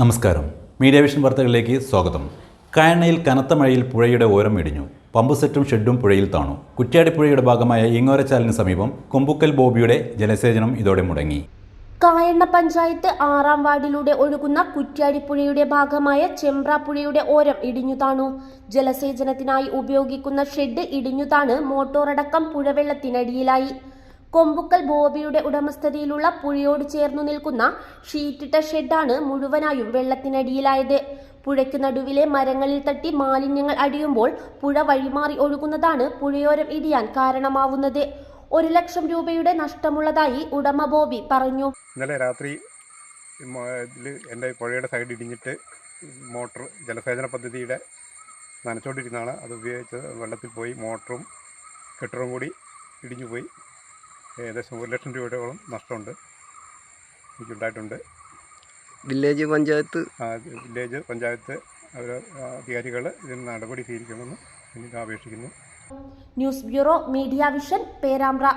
നമസ്കാരം. Media vision വാർത്തകളിലേക്ക് സ്വാഗതം. കായണ്ണയിൽ കനത്ത മഴയിൽ പുഴയുടെ ഓരം ഇടിഞ്ഞു. പമ്പ് സെറ്റും ഷെഡും പുഴയിൽ താണു. കുറ്റ്യാടി പുഴയുടെ ഭാഗമായ ഇങ്ങോരച്ചാലിന് സമീപം കൊമ്പുക്കൽ ബോബിയുടെ ജലസേചനം ഇതോടെ മുടങ്ങി. കായണ്ണ പഞ്ചായത്ത് ആറാം വാർഡിലൂടെ ഒഴുകുന്ന കുറ്റ്യാടിപ്പുഴയുടെ ഭാഗമായ ചെമ്പ്ര പുഴയുടെ ഓരം ഇടിഞ്ഞു താണു. ജലസേചനത്തിനായി ഉപയോഗിക്കുന്ന ഷെഡ് ഇടിഞ്ഞു താണ്. മോട്ടോറടക്കം പുഴവെള്ളത്തിനടിയിലായി. കൊമ്പുക്കൽ ബോബിയുടെ ഉടമസ്ഥതയിലുള്ള പുഴയോട് ചേർന്നു നിൽക്കുന്ന ഷീറ്റിട്ട ഷെഡാണ് മുഴുവനായും വെള്ളത്തിനടിയിലായത്. പുഴയ്ക്ക് നടുവിലെ മരങ്ങളിൽ തട്ടി മാലിന്യങ്ങൾ അടിയുമ്പോൾ പുഴ വഴിമാറി ഒഴുകുന്നതാണ് പുഴയോരം ഇടിയാൻ കാരണമാവുന്നത്. ഒരു ലക്ഷം രൂപയുടെ നഷ്ടമുള്ളതായി ഉടമ ബോബി പറഞ്ഞു. ഇന്നലെ രാത്രി എന്റെ പുഴയുടെ സൈഡ് ഇടിഞ്ഞിട്ട് മോട്ടർ ജലസേചന പദ്ധതിയുടെ നനച്ചുകൊണ്ടിരുന്നതാണ് അത് ഉപയോഗിച്ച് വെള്ളത്തിൽ പോയി മോട്ടറും കെട്ടിടവും കൂടി ഇടിഞ്ഞു പോയി ഏകദേശം ഒരു ലക്ഷം രൂപയോളം നഷ്ടമുണ്ട്. എനിക്കുണ്ടായിട്ടുണ്ട്. വില്ലേജ് പഞ്ചായത്ത്? ആ, വില്ലേജ് പഞ്ചായത്ത് അവർ അധികാരികൾ ഇതിന് നടപടി സ്വീകരിക്കണമെന്ന് എനിക്ക് അപേക്ഷിക്കുന്നു. News bureau media vision Perambra.